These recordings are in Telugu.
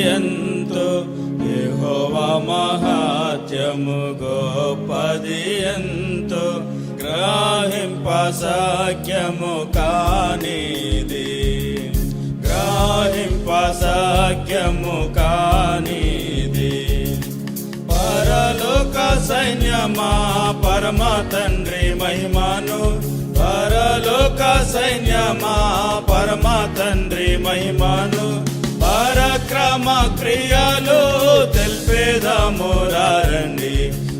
ఎంతో యెహోవా మహాత్యము గోపది ఎంతో గ్రాహింప కానిది. గ్రాహింపసాఖ్యము కానిది. పరలోక సైన్యమా పరమ తండ్రి మహిమను. పరలోక సైన్యమా పరమ తండ్రి మహిమను. పరక్రమ క్రియలు తెలిపేదమురారండి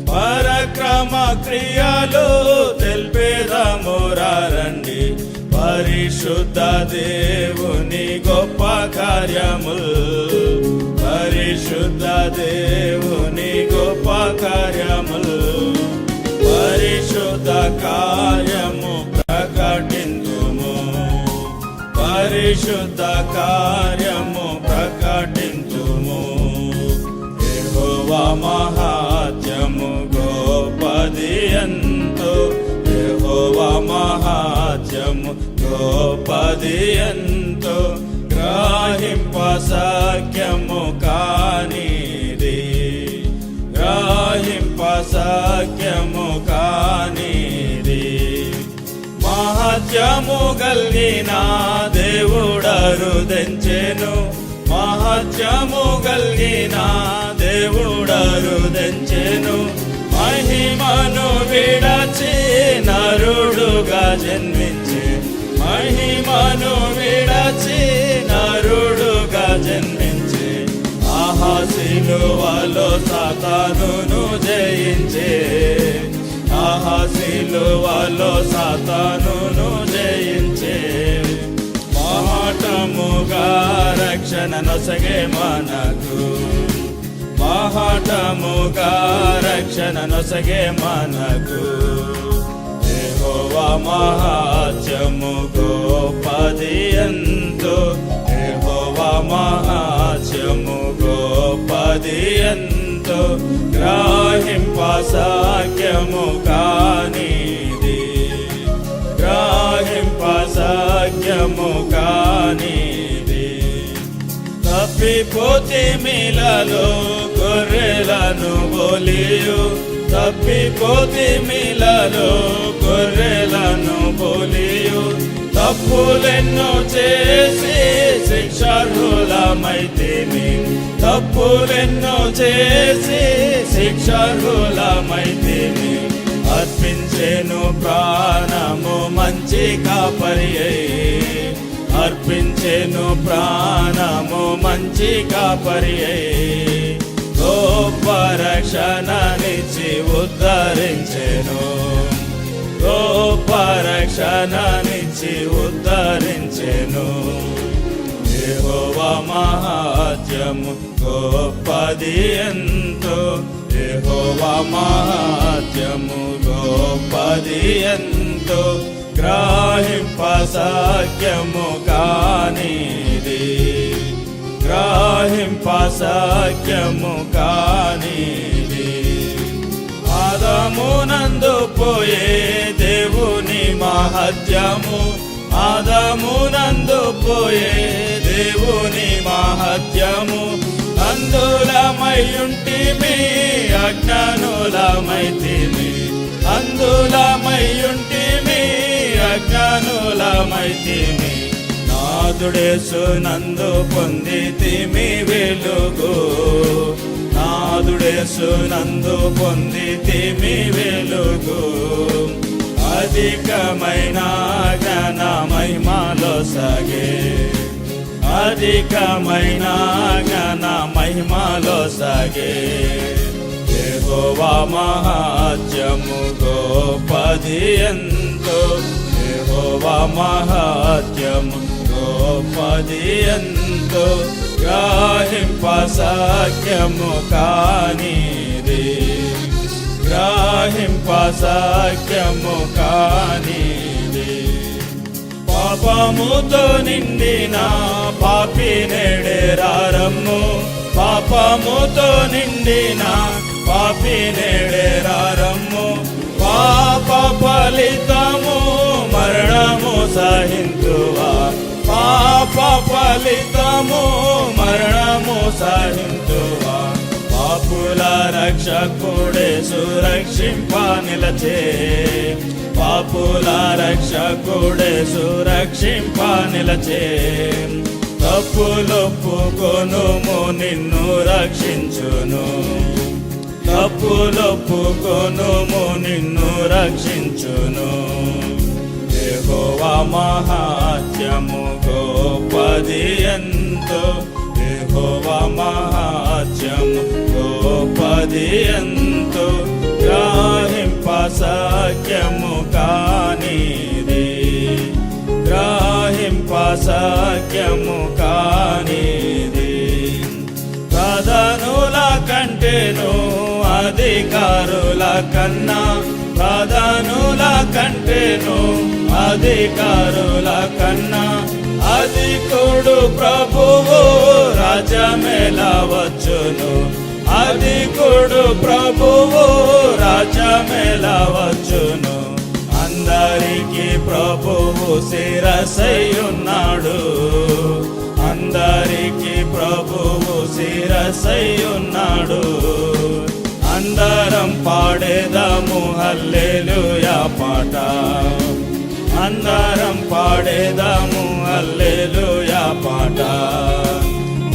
పరక్రమ క్రియలు తెలిపేదమురారండి పరిశుద్ధ దేవుని గొప్ప కార్యములు పరిశుద్ధ దేవుని గొప్ప కార్యములు పరిశుద్ధ కార్యము ప్రకటింతుము పరిశుద్ధ కార్యము ప్రకటింతుము యెహోవా మహాత్యము గోపది ఎంతో. యెహోవా మహాత్యము గోపది ఎంతో. గ్రాహింప సాఖ్యము కానిది. గ్రాహింప సాఖ్యము కానిది. మహత్యము గల్గిన దేవుడరు దెంచెను మహత్యము గల్గిన దేవుడరు దెంచెను. మహిమను విడచి నరుడుగా జన్మించి. మహిమను విడచి నరుడుగా జన్మించి. ఆహాసిలువలో సాతానును జయించే. ఆహాసిలువలో సాతానును జయించే. మహాటముగా రక్షణ నొసగే మనకు. మహాటముగా రక్షణ నొసగే మనకు. యెహోవా మహాత్యము గోపది ఎంతో యెహోవా మహాత్యము గోపది ఎంతో గ్రాహింప సాఖ్యము గ్రాహింప సాఖ్యము తప్పిపోతే మిలలో గొర్రెలను బోలియు. తప్పిపోతే మిలలో గొర్రెలను బోలియు. తప్పులెన్నో చేసి శిక్షార్హులమైతేమి? తప్పులెన్నో చేసి శిక్షార్హులమైతేమి? అర్పించేను ప్రాణము మంచి కాపరి అర్పించేను ప్రాణము మంచి కాపరి గొప్ప రక్షణనిచ్చి ఉద్ధరించెను. గొప్ప రక్షణనిచ్చి ఉద్ధరించెను. యెహోవా మహాత్యము గొప్పది ఎంతో. యెహోవా మహాత్యము గొప్పది ఎంతో. గ్రాహింప సాఖ్యము కానిది. గ్రాహింప కానిది. ఆదమునందు పోయే దేవుని మహత్యము. ఆదమునందు పోయే దేవుని మహత్యము. అందులమయుంటిమి అజ్ఞానులమైతిమి. అందులమయుంటిమి అజ్ఞానులమైతిమి నాదుడేసు నందు పొందితిమి వెలుగు. నాదుడేసు నందు పొందితిమి వెలుగు. అధికమైన జ్ఞాన మహిమలో సగే. అధికమైన జ్ఞాన మహిమలో సగే. దేహోవా మహాత్యము గోపది ఎంతో. యెహోవా మహాత్యము గోపది ఎంతో గ్రాహింప సాఖ్యము కానిది గ్రాహింప సాఖ్యము కానిది పాపముతో నిండిన పాపి నేడేరారమ్ము పాపముతో నిండిన పాపి నేడేరారమ్ము పాప ఫలితము సహింతువా? పాప ఫలితము మరణము సహింతువా? పాపుల రక్షకుడే సురక్షింప నిలచే. పాపుల రక్షకుడే సురక్షింప నిలచే. తప్పులొప్పుకొనుము నిన్ను రక్షించును. తప్పులొప్పుకొనుము నిన్ను రక్షించును. యెహోవా మహాత్యము గోపది ఎంతో యెహోవా మహాత్యము గోపది ఎంతో గ్రాహింప సఖ్యము కానిది. గ్రాహింప సఖ్యము కానిది. ప్రధానుల కంటేను అధికారుల కన్నా ప్రధానుల కంటేను అధికారుల కన్నా అధికుడు ప్రభువు రాజమేలా వచ్చును అధికుడు ప్రభువు రాజమేలా వచ్చును అందరికీ ప్రభువు శిరసయ్యున్నాడు. అందరికీ ప్రభువు శిరసయ్యు పాడేదాము హల్లెలూయా పాట. అందరం పాడేదాము హల్లెలూయా పాట.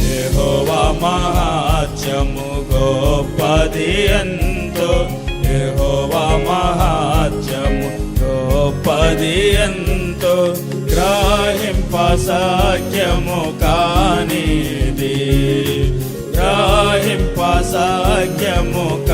యెహోవా మహాత్యము గోపది ఎంతో. యెహోవా మహాత్యము గోపది ఎంతో. గ్రాహింప సాఖ్యము కానిది. గ్రాహింప సాఖ్యము